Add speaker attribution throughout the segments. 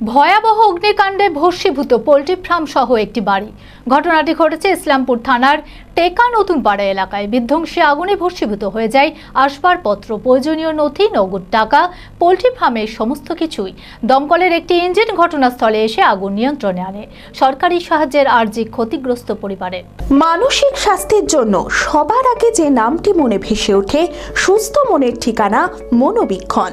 Speaker 1: ভয়াবহ অগ্নিকাণ্ডে ভস্মীভূত পোল্ট্রি ফার্ম সহ একটি বাড়ি। ঘটনাটি ঘটেছে ইসলামপুর থানার টেকা নতুন পাড়া এলাকায়। বিধ্বংসী আগুনে ভস্মীভূত হয়ে যায় আসবাবপত্র, প্রয়োজনীয় নথি, নগদ টাকা, পোল্ট্রি ফার্মের সমস্ত কিছুই। দমকলের একটি ইঞ্জিন ঘটনাস্থলে এসে আগুন নিয়ন্ত্রণে আনে। সরকারি সাহায্যের আর্জি ক্ষতিগ্রস্ত পরিবারের
Speaker 2: মানসিক স্বাস্থ্যের জন্য সবার আগে যে নামটি মনে ভেসে ওঠে, সুস্থ মনের ঠিকানা মনোবীক্ষণ।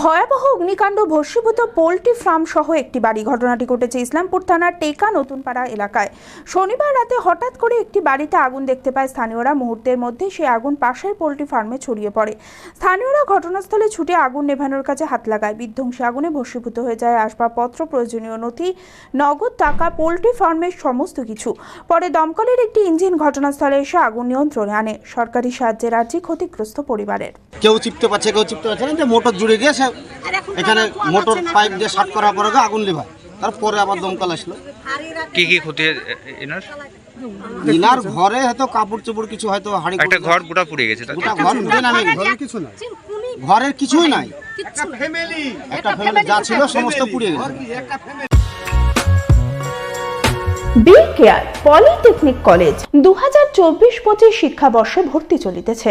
Speaker 2: ভয়াবহ অগ্নিকাণ্ড, ভস্মীভূত পোল্ট্রি ফার্ম সহ একটি বাড়ি। ঘটনাটি ঘটেছে ইসলামপুর থানার টেকা নতুনপাড়া এলাকায়। শনিবার রাতে হঠাৎ করে একটি বাড়িতে আগুন দেখতে পায় স্থানীয়রা। মুহূর্তের মধ্যে সেই আগুন পাশের পোল্ট্রি ফার্মে ছড়িয়ে পড়ে। স্থানীয়রা ঘটনাস্থলে ছুটে আগুন নেভানোর কাছে হাত লাগায়। বিধ্বংসী আগুনে ভস্মীভূত হয়ে যায় আসবাবপত্র, প্রয়োজনীয় নথি, নগদ টাকা, পোল্ট্রি ফার্মের সমস্ত কিছু। পরে দমকলের একটি ইঞ্জিন ঘটনাস্থলে এসে আগুন নিয়ন্ত্রণে আনে। সরকারি সাহায্যের আর্জি ক্ষতিগ্রস্ত পরিবারের।
Speaker 3: কেউ চিপতে পারছে কেউ চিপতে পারছে না যে মোটর জুড়ে গিয়ে সে এখানে মোটর পাইপ দিয়ে শার্ট করার পরে আগুন লিভায় তারপরে আবার দমকল আসলো।
Speaker 4: কি কি ক্ষতি এনার?
Speaker 3: ইনার ঘরে হয়তো কাপড় চোপড় কিছু হয়তো হাড়ি
Speaker 4: একটা ঘর গোটা পুড়ে গেছে
Speaker 3: গোটা ঘর পুড়ে নামে ঘরের কিছু নাই। ঘরের কিছুই নাই। একটা ফ্যামিলি যা ছিল সমস্ত পুড়ে গেছে।
Speaker 2: বি কেয়ার পলিটেকনিক কলেজ দু হাজার চব্বিশ পঁচিশ শিক্ষাবর্ষে ভর্তি চলিতেছে।